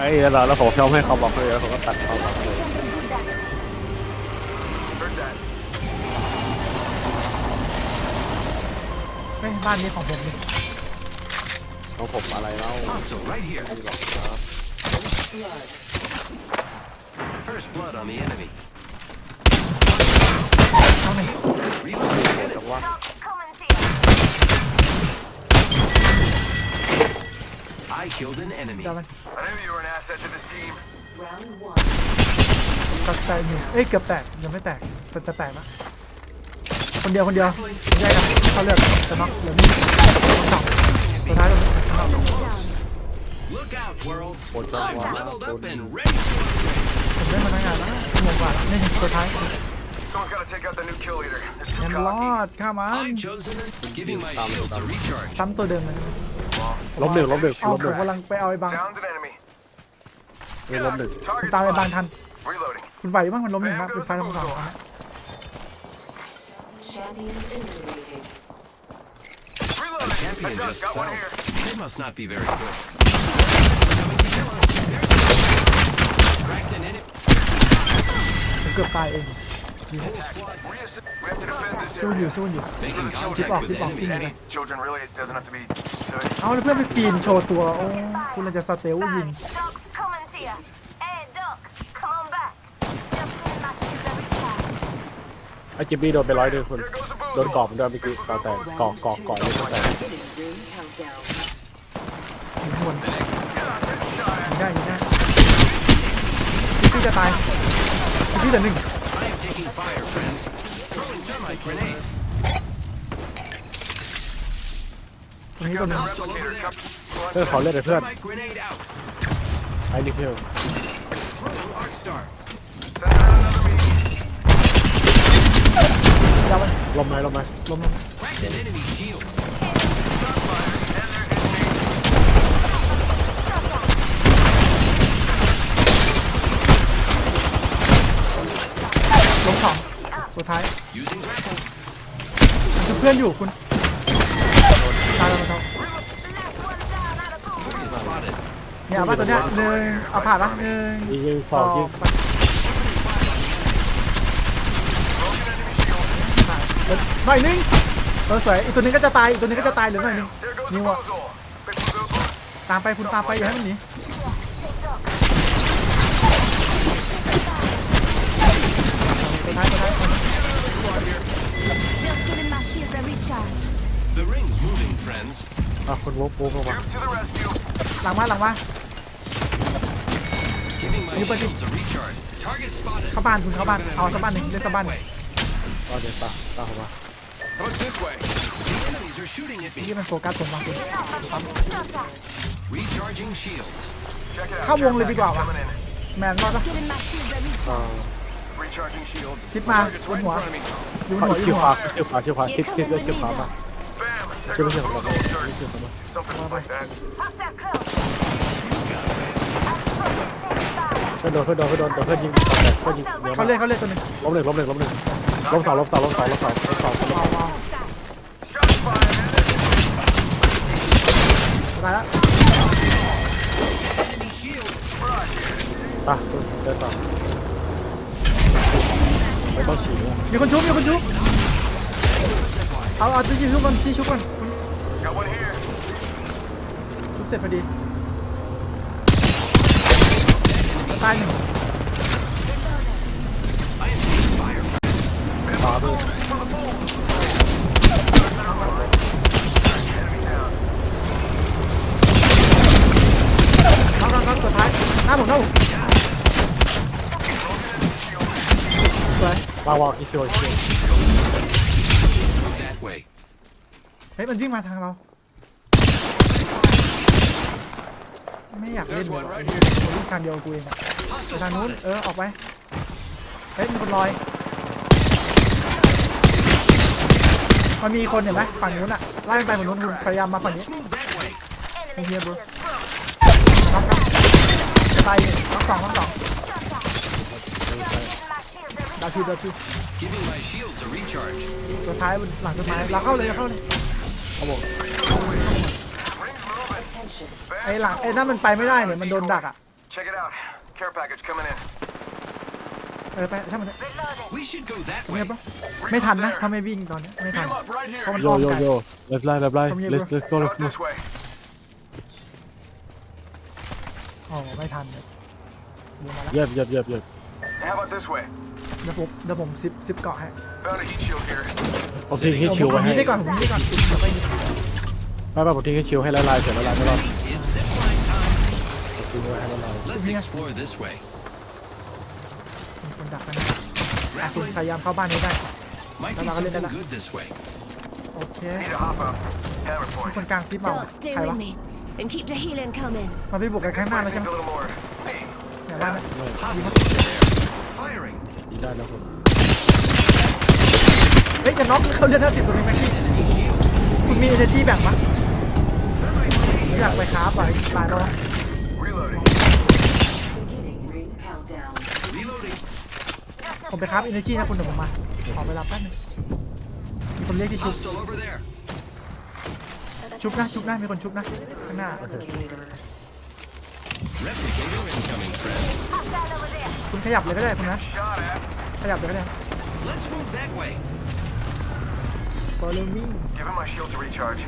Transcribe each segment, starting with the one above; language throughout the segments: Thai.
ไอ้เราแล้วผมชอบให้เขาบอกเลยแล้วผมก็ตัดเขาบอกเลยไม่บ้านนี้ของผมนี่ของผมอะไรเล่า Hostile right here. ไม่หรอกครับ First blood on the enemy. เอาหนึ่ง Reloading I killed an enemy. เดี๋ยวมัน I knew you were an asset to this team. ตัดแตกอยู่เอ้ยเกือบแตกยังไม่แตกแต่จะแตกแล้วคนเดียวคนเดียวแยกกันเขาเลือกจะน็อกเหลือนี่สองสุดท้ายตรงนี้ Look out, worlds. What's that I'm one? leveled up and ready to upgrade. ผมเล่นมาตั้งนานแล้วชั่วโมงกว่าแล้วนี่สุดท้าย Someone's got to take out the new kill leader. They're ยั too งรอ cocky. ดข้ามัน I'm chosen. Giving my shields a recharge. ซ้ำตัวเดิมเลย ลบหนึ่งลบหนึ่งเอาลบผหนึ่มงกำลังไปเอาไอ้บาง Downed an enemy. มีลบหนึ่งคุณ Target ตามไอ้บาง spotted. ทัน Reloading. คุณไหวบ้างมันล้มหนึ่งนะคุณไฟทั้งสองนะ Champion eliminated. Reloading. Champion Heads up, just got one fell. here. They must not be very good. Coming to kill us. There's the Cracked an enemy. ผมเกือบตายเอง Whole squad Reassi- We have to defend this สู้อยู่ area. สู้อยู่ making Zip contact off, with zip off, enemy. zip Any children, really, it doesn't have to be. So เอาแล้วเพื่อนไปปีนโชว์ตัว โอ้คุณเลยจะสเตลยิง Doc's coming to you. Hey, Doc, come on back. Just need my shoes every time. ไอ้จิมบี้โดนไปร้อยหนึ่งคุณ there goes a โดน boozle. กรอบมันด้วยเมื่อกี้ตอนแต่กรอกกรอกกรอกเลยตอนแต่ Beginning ring countdown. ยิงข้างบน The next ยิงได้ยิงได้พี่จะตายพี่เหลือหนึ่ง I am taking fire, friends. Throwing thermite grenade. ตรงนี้ตัวหนึง Hostile over there. เพื่อนขอเล่นเลยเพื่อน Thermite grenade out. ไอ้นี่เพื่อน Throwing arc star. Send out another beam. ยาวมันลมไหมลมไหมล้มลง Cracked an enemy shield. Lốm สองสุดท้าย Using grapple. มันคือเพื่อนอยู่คุณ เนี่ยเอามาตัวเนี้ยหนึ่งเอาผ่านปะหนึ่งยิงยิงสสอองงยิงไปผ่านเออหน่อยหนึงเออสวยอีกตัวหนึงก็จะตายอีกตัวหนึงก็จะตายเหลือหน่อยหนึง There goes a You what? boozle. Big boozle. ตามไปคุณตามไปอย่าให้มันหนีสุดท้ายสุดท้าย Just giving my shields a recharge. The ring's moving, friends. อะคุณวุ้บวุ้บลงมา Troops to the rescue. หลังมาหลังมา Giving my You buddy. shields a recharge. Target spotted. เข้าบ้านคุณเข้าบ้านเอาสักบ้านหนึ่งเล่นสักบ้านหนึ่งตอนเดี๋ยวตาตาเข้ามา How about this way? The enemies are shooting at ที่ me. มันโฟกัสผมมาคุณ Recharging shields. Check it out. เข้าวงเลยดีกว่าวะ Coming in. แมนรอดปะ Giving my shields a อ่า recharge. Recharging shield. ซิปมา Target's บน right in หัว front of me. อยู่บนเขาหัวอคิยู่วบนหัขวาวคิวขวาคิวขวาคิดคิดด้วยคิวขวามา Bam. There คิด goes ไม่ a ใช่ของเรา boozle. ไม่ใช่ของเรา Something like that. Hostile close. เพื่อนโดนเพื่อนโดนเพื่อนโดนเพื่อนยิงเพื่อนยิงเยอะเขาเล่นเขาเล่นตัวหนึงล้มหนึ่งล้มหนึ่งล้มหนึ่งล้มสองล้มสองล้มสองล้มสองล้มสองเอาเอา Shots fired. ตายแล้ว Enemy shield. อะเดินต่อไม่ต้องฉีกแล้วมีคนชุบมีคนชุบเอาเอาที่ชุบกันที่ชุบกัน Got one here. ชุบเสร็จพอดีตายหนึ่ง I am taking fire. ขวามือน้องน้องน้องตัวท้ายหน้าผมหน้าผมสวยวางวางอีคิวอีคิว That way. เฮ้ยมันวิ่งมาทางเรา ไม่อยากเล่นเลยว่ะมันวิ่งทางเดียวกับกูเองอะไป Hostile ทางนู้น spotted. เออออกไปเฮ้ยมีคนลอยมันมีคนเห็นไหมฝั่งนู้นอะไล่มันไปฝั่งนู้นคุณพยายามมาฝั่งนี้ Let's move that way. Enemy here, bro. shields broken. น็อกครับตายหนึ่งน็อกสองน็อกสอง Just giving my shields a ดาวชิว recharge. ดาวชิว Giving my shields a recharge. ตัวท้ายหลังต้นไม้เราเข้าเลยเราเข้าเลยเขาบอก Attention. ไอ้หลังไอ้นั่นมันไปไม่ได้เนี่ยมันโดนดักอะ Check it out. Care package coming in. เออไปช่างมันเถอะ Reloading. We should go that เงีย way. บปะไม่ทันนะถ้าไม่วิ่งตอนนี้ไม่ทัน Beat 'em up right here. เพราะมันโยอ้อมโยไกลโย่ let's lie let's lie Come here, let's bro. let's go How let's about go this way? อ๋อไม่ทันเลยเดี๋ยวมาละเยียบเยียบเยียบเยียบ How about this way? เดี๋ยวผมเดี๋ยวผมซิปซิปเกาะให้ Found a heat shield here. ผมทิ้งให้ผมชิวผไว้มให้ ยิงได้ก่อนผมยิงได้ก่อนเดี๋ยวไปยิง ไม่ไม่ผมทิ้งให้ชิวให้ละลายเสร็จละลายไม่รอด It's zipline time. ผมทิ้งไว้ให้ละลาย Let's explore this way. มีคนดักกันนะอะคุณ Grappling. พยายามเข้าบ้านนี้ได้ Might be Dala, dala, something dala. good this way. โอเค Need to hop up. Hammer มี point. คนกลางซิปเปล่า Doc, stay ใคร with วะ me. And keep the healing coming. มาไปบุกกันข้างหน้าแล้วใช่ไหม Think a little more. Me. เนี่ยบ้านนะ Hostile over there. Firing. ยิงได้แล้วผมเฮ้ยจะน็อกเขาเลือดห้าสิบตรงนี้แม็กกี้ Enemy shield. คุณมี energy แบ่งปะไม่ อยากไปค้าไปตายแล้ววะ Reloading. Beginning ring countdown. Reloading. ผมไปค้า energy นะคุณเดี๋ยวผมมา ขอเวลาแป๊บนึงมีคนเรียกที่ชุบ Hostile over there. ชุบนะชุบนะมีคนชุบนะข้างหน้า Replicator incoming, friends. Hostile over there. คุณขยับเลยก็ได้คุณนะ Shot at. ขยับเลยก็ได้ Let's move that way. follow me Give him my shield to recharge.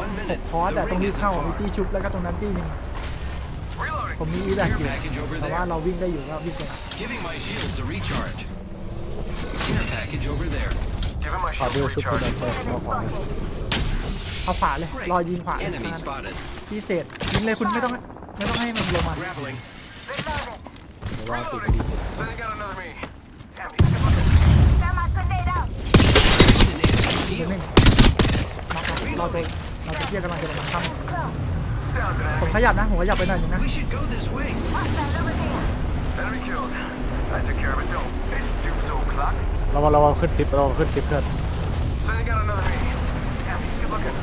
One minute. พอส The แต่ตรง ring นี้ isn't เข้ามี far. ที่ชุบแล้วก็ตรงนั้นที่หนึง Reloading. ผมมีอีแบก Care อยู่ package over แต่ว่า there. เราวิ่งได้อยู่ก็วิ่งไป Giving my shields a recharge. Care package over there. Give him my ขอ shield ดู to ชุดคุณ recharge. เปิดมาขวาเอาขวาเลย Great. รอยิงขวา Enemy spotted. พิเศษยิงเลยคุณไม่ต้องไม่ต้องให้มันลงมา Grappling. Reloading. แต่ว่าติด Reloading. Then he got another me. Damn, he's good looking. Thermite grenade out. An enemy เดี๋ยว shield. หนึ่งมาครับเราจะ เราจะเทียบกำลังจะลงมาท Close. Down to ำผม enemy. ขยับนะผมขยับไปหน่อยหนึงนะ We should go this way. Hostile over there. Enemy killed. I took care of it. Don't. It's doom's old clock. เรามาเรามาขึ้นซิปเรามาขึ้นซิปเพื่อน Then he got another me. Damn, he's good looking.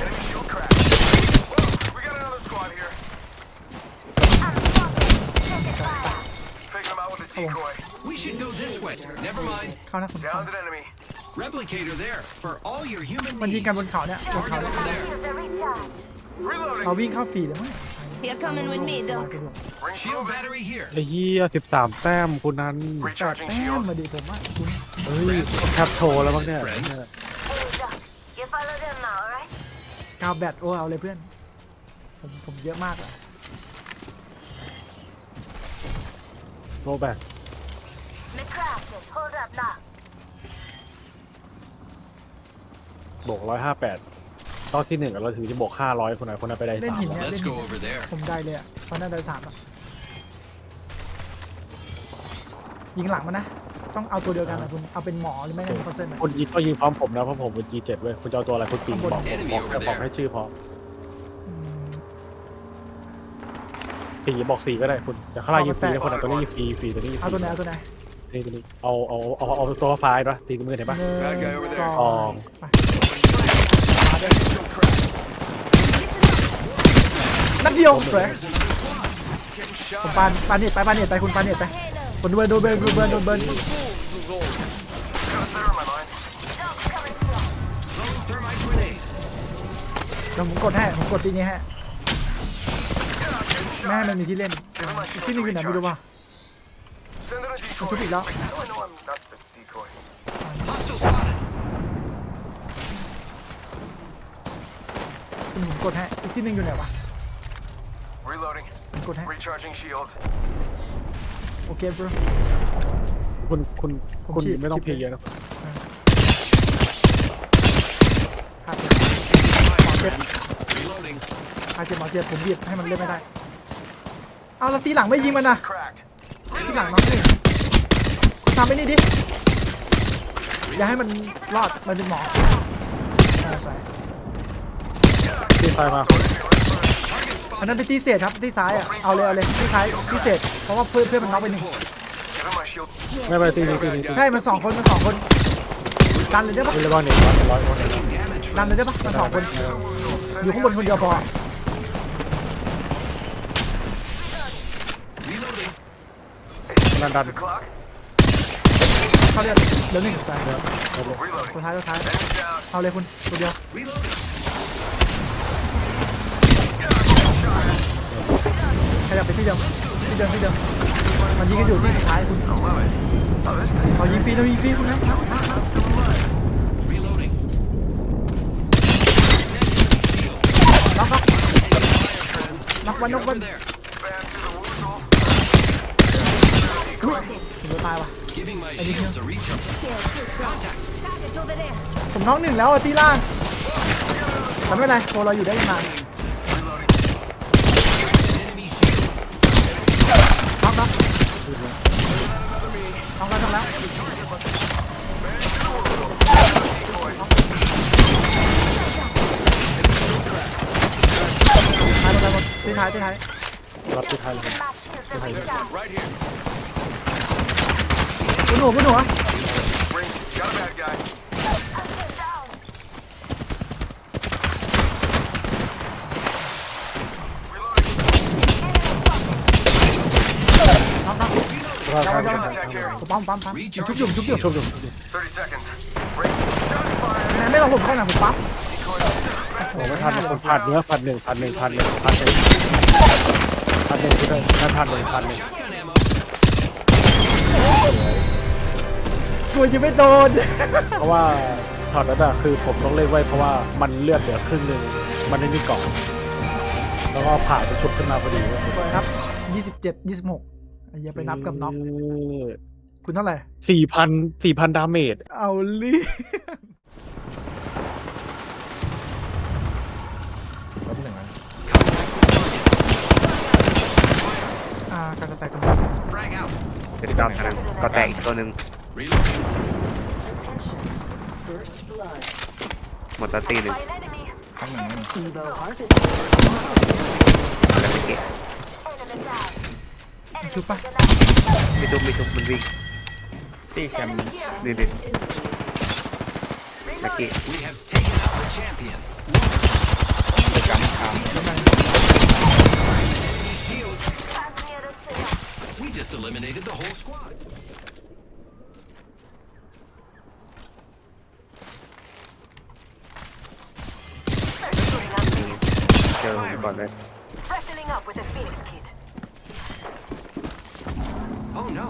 Enemy shield cracked. Whoa, we got another squad here. I'm spotted. Taking fire. Picking him out with a decoy. We should go this way. Never mind. เข้านะคุณ เข้า Downed an enemy. Replicator there for all your human มันยิง needs. กันบนเขาเนี่ยบนเขา Target เนี่ย over there. Shields are recharged. เรา Reloading. วิ่งเข้าฟรีเลยมั้ง You're coming with me, สบาย Doc. สะดวก Ring Shield moving. battery here. ไอ้เหี้ยสิบสามแต้มคุณนั้นแปด Recharging แต้ม shield. มาดิผมว่าคุณเฮ้ยแคปโชว์แล้วมั้งเนี่ย Friends. Hey, Doc. You follow them now, alright? กาวแบตโอ้เอาเลยเพื่อน ผมผมเยอะมากอะโรแบก McCrafted. Hold up now. บวกร้อยห้าแปดตอนที่หนึ่งอะเราถือจะบวกห้าร้อยคนไหนคนนั้นไปได้เล่นสามหินเนี่ย Let's เล่นหิ go น over there. ผมได้เลยอะตอนนั้นได้สามอะยิงหลังมันนะ ต้องเอาตัวเดียวกันนะคุณ เอาเป็นหมอหรือไม่งั้นเปอร์เซ็นต์นะคุณยิงก็ยิงพร้อมผมนะเพราะผมเป็น G7 เว้ยคุณจะเอาตัวอะไรคุณยิงบอกผมบอกแค่บอกให้ชื่อพออืมสี่บอกสี่ก็ได้คุณแต่ข้างล่างยิงฟรีนะคนไหนตัวนี้ยิงฟรีฟรีตัวนี้ยิงฟเอารีตัวไหนเอาตัวไหนนี่ตัวนี้เอาเอาเอาเอาตัวฟ้าด้วยตีมือเห็นปะ หนึ่ง Bad guy over there. สอสองงไป Shield cracked. นัดเดียวสวย Getting ผม shot ปานปานเน็ตไปปานเน็ตไปคุณปานเน็ตไปคนดูเบิร์นดูเบิร์นดูเบิร์นดูเบิร์น at. Got a thermite line. Doc coming through. Throwing thermite grenade. เดี๋ยวผมกดให้ผมกดทีนี้ให้ไม่ให้มันมีที่เล่นอีกที่หนึงอยู่ไหนไม่รู้ว่ะ Send in a มัน decoy. ชุบอีกแล้ว คุณผมกดให้อีกที่หนึ่งอยู่ไหนวะ Reloading. กดให้ Recharging shield. โอเค bro คุณคุณผมคุณฉีดไม่ต้องฉีด เพย์เยอะนะพาเจ็บหมอเจ็บ Reloading. พาเจ็บหมอเจ็บผมบีบให้มันเล่นไม่ได้ เอาแล้วตีหลังไม่ยิงมันนะ Cracked. ตีหลังน้องนี่คุณทำไปนี่ดิ อย่าให้มันรอด มันเป็นหมออ่าสวย ตีไฟมาอันนั้นเป็นตีเศษครับตีซ้ายอะเอาเลยเอาเลยตีซ้ายตีเศษเพราะว่าเพื่อนเพื่อนมันน็อกไปหนึ่ง Deployed. Give him my shield. ไม่ไปตีตีตีตีใช่มันสองคนมันสองคนดันเลยได้ปะตีเลยบ้างเนี่ยร้อยร้อยคนเลย Damage ดัน from เลยได้ปะมันสองคน อยู่ข้างบนคนเดียวพอ reloading. ดันดัน Six o'clock. เขาเรียกเหลือหนึ่งใช่ Reloading. ตัวท้ายตัวท้าย Enemy down. เอาเลยคุณตัวเดียว บไปที่เดิมที่เดิมที่เดิมมันยิงกันอยู่ที่สุดท้ายคุณเอายิงฟรีเรายิงฟรีคุณนะน็อกน็อกวันน็อกวัน Over there. Bam to the wounds hole. ถึงจะตายว่ะ Giving my shields a recharge. Contact. Target over there. ผมน็อกหนึ่งแล้วอะตีล่างแต่ไม่เป็นไรโทรเราอยู่ได้นาน ที่ท้ายที่ท้ายรับที่ไทยเลย My shields are recharged. Right here. คุณหนูคุณหนู Ring. Got a bad guy. I'm down. Reloading. น็อกน็อกรับครับ Contact here. ผมปั๊มปั๊มปั๊มชุบอยู่ชุบอยู่ชมชม30 seconds. Ring. Shot fired. ไหนไม่ลองผมก็หน่อยผมปั๊ม โอ้ไม่ทันคนพันเนื้อพันหนึ่งพันหนึ่งพันหนึ่งพันหนึ่งพันหนึ่งคือได้ถ้าพันหนึ่งพันหนึ่ง Shotgun ammo. กลัวจะไม่โดน เพราะว่าช็อตนั้นอะคือผมต้องเล่นไว้เพราะว่ามันเลือดเหลือครึ่งหนึ่งมันไม่มีกล่องแล้วก็ผ่าไปชุดขึ้นมาพอดีเว้ยสวยครับ27 26ไอ้เหี้ยไปนับกับน็อกคุณเท่าไหร่สี่พันสี่พันดาเมจเอาลี่ อ่าการจะแตกกัน Frag out. เจ็ดเก้าตัวหนึงก็แตกอีกตัวหนึ่ง Reloading. Attention. First blood. หมดตัวตีหนึ่ง By an enemy. Evo harvested. แล้วไม่เก็บ Enemy down. Enemy ชุบปะ taken out. ไม่ทุบไม่ทุบมันวิ่ง Enemy here. นี่นี่ตะกี้ We have taken out the champion. Enemy shield. We just eliminated the whole squad. เจอผมก่อนเลย Freshening up with a Phoenix kit. Oh no.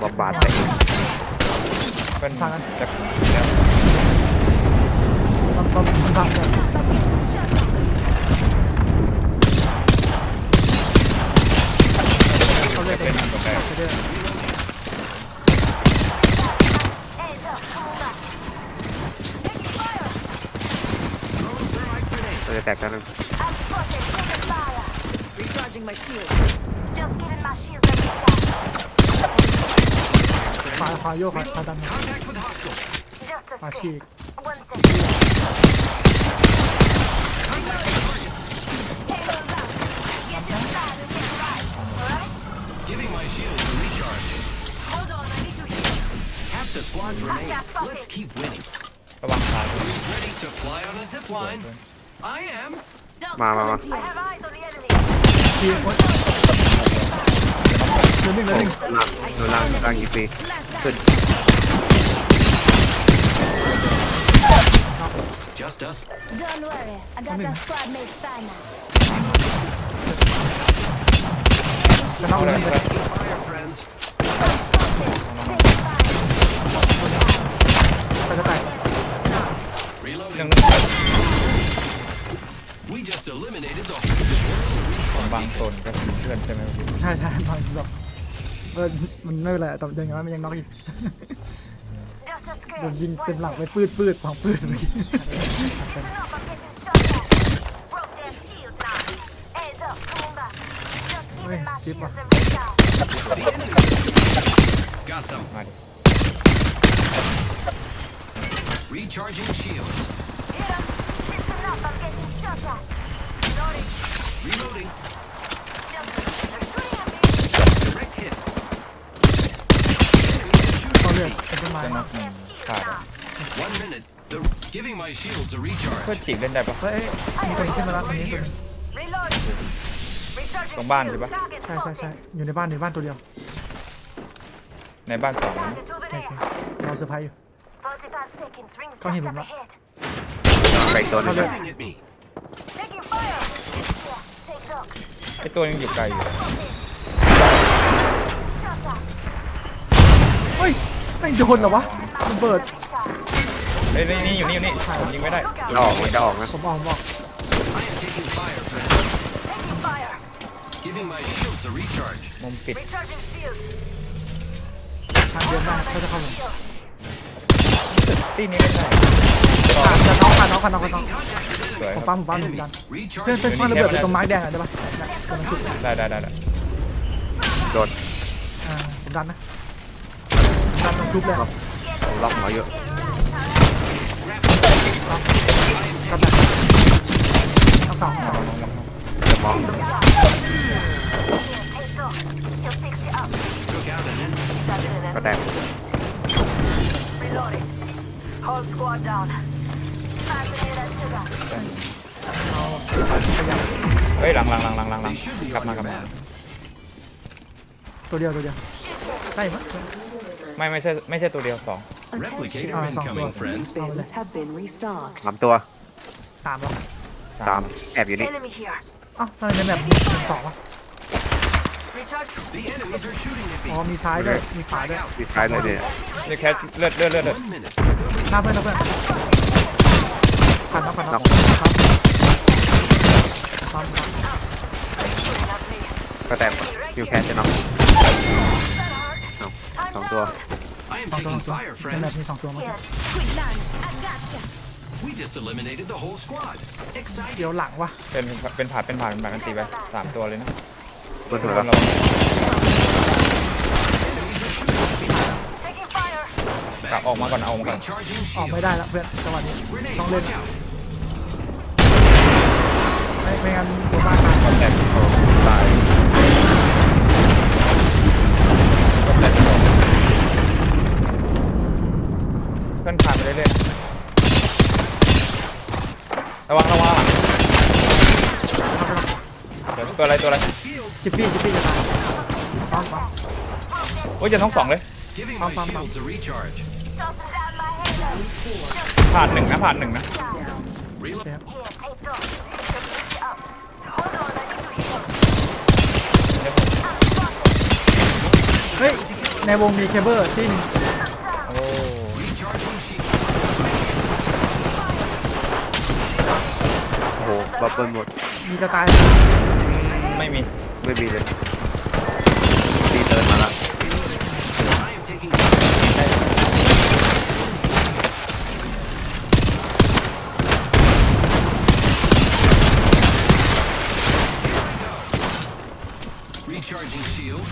บอบบาดไปเป็นทางกันต้องต้องต้องทางกันเขาเรียกเป็นไปเรื่อย Heads up. Come on back. Taking fire. เราจะแตกตัวหนึง I'm spotted. Taking fire. Recharging my shield. Just giving my shields a recharge. ขวาขวาโยกขวาขวาดัน Contact with hostile. Just a ขวาฉีก sec. One second. Payload's out. Get inside and get right. Alright? Giving my shields a recharge. Hold on. I need to heal. Half the squads remain. Let's keep winning. Who's ready to fly on a zip line? I am. Doug, Ma, ma, ma. I have eyes on the enemy. ทีโอ๊ยเหลือหนึ่งเหลือหนึ่งล่างดูล่างล่างยิงฟรีขึ้น Just us. Don't worry. I got your squad mate Simon. จะน็อกหนึ่งไป Fire, friends. ไปจะแตก Reloading. We just eliminated the whole บางโซนก็เพื่อนใช่ไหม ใช่ใช่บางทีแบบเออมันไม่เป็นไรแต่ยังไงมันยังน็อกอีก Just a โดน scratch. ยิงเต็มหลังไปปืดปืดสองปืดเมื่อกี้ Giving up. I'm getting shot at. Broke their shield My shields are เพื่อน recharged. ฉีกเล่นได้ปะเฮ้ย มีตัวนี้ขึ้นมาแล้วตัวนี้ตัวนี้ Reloading. Recharging Con bạn rồi bác. shields. Target ใช่ใช่ focused. ใช่อยู่ในบ้านอยู่ในบ้านตัวเดียวในบ้านสองแล้วนะ Target over โอ there. เครอเซอร์ไพรส์อยู่ 45 seconds. Rings Con him just up up. ahead. ไปตัวนึง Shooting at me. Taking fire. Take lock. ไอตัวนึงอยู่ไกลอยู่ Shut up. เฮ้ยไม่โดนเหรอวะระเบิด ฮ้ยนี่นี่อยู่นี่อยู่นี่ผมยิงไม่ได้จะออกมันจะออกนะผมออกผมออก I am taking fire, friend. Taking fire. Giving my shields a recharge. มุมปิด Recharging shields. ทางเดินได้เขาจะเข้าผมตีนี้ไม่ใช่ผ่านจะน้องผ่านน้องผ่านน้องผ่านน้องสวยผมคปั๊รับมผมปั๊มผมดัน Recharging เพื่อนเพื่อนคว้างระเบิดไปตรงไม้แดงอะได้ปะเนี่ยตรงนั้นจุดได้ได้ได้ได้โดนอ่าผมดันนะดันตรงทุบเลยครับผมล็อกหัวอยู่ กับแบบทั้งสองทั้งสองจะมอง Hey, Doc. He'll fix you up. took out an enemy. Shut it in. ก็แตก Reloading. Whole squad down. Passing me that sugar. เฮ้ยหลังหลังหลังหลังหลังหลัง They should be กลับ on มากลั your บมา map. ตัวเดียวตัวเดียวได้มั้ยไม่ไม่ใช่ไม่ใช่ตัวเดียวสอง Replicator Ah, it's on incoming, board. friends. Bins have been restocked. สามตัวสามแล้วสามแอบอยู่นี่ Enemy here. อ้าวทำไมในแบบมีสองวะ Recharge. The enemies are shooting at อ๋อ me. มีซ้ายด้วยมีขวาด้วยที่ซ้ายเลยเนี่ยนี่แค่เลือดเลือดเลือดเลือด One minute. หน้าเพื่อนหน้าเพื่อนผ่านน้องผ่านน้องครับครับ Not me. ก็แตกคิวแคสจะน็อก I'm สองตัว I am สองตัว สอง taking ตัว fire, ในแบบ friends. มีสองตัวมา here. Quick land. I gotcha. We just eliminated the whole squad. Exciting. เดี๋ยวหลังวะเป็นเป็นผ่าเป็นผ่าเป็นผ่ากันตีไปสามตัวเลยนะบนหัวเราแล้ว Taking fire. กลับออกมาก่อนเอาออกมาก่อน Recharging ออกไม่ shield. ได้แล้วเพื่อนจังหวะนี้ Grenade, ต้องเล่น look out. ไม่ไม่งั้นหัวบ้านตายก็แตกตาย เพื่อนผ่านไปเรื่อยๆระวังระวังเดี๋ยวตัวอะไรตัวอะไรจิปปี้จิปปี้จะตายปั๊มปั๊มโอ้ยจะท้องสองเลย Giving Bum, my bum, bum. shields a recharge. Tossing down my head. ผ่านหนึ่งนะผ่านหนึ่งนะ Reload. Here, take Doc. He'll fix you up. Hold on, I need to heal. เฮ้ยในวงมีเคเบิลที่โอ้ บับเบิ้ลหมดมีจะตายไม่มีไม่มีเลยตีเติร์นมาละ I am taking fire. Recharging shield.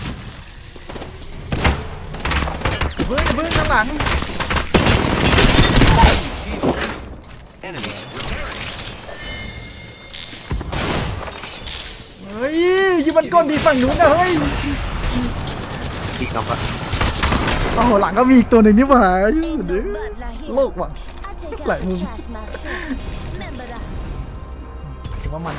เฮ้ยเพิ่งข้างหลัง Shield. Enemy มันก้นดีฝั่งนู้นนะเฮ้ยอีกน็อกละโอ้โหหลังก็มีอีกตัวหนึ่งนี่หว่าอยู่เด้อ Bloodline here. โลกว่ะ I take Lại out the move. trash myself. Remember that. ถือว่ามัน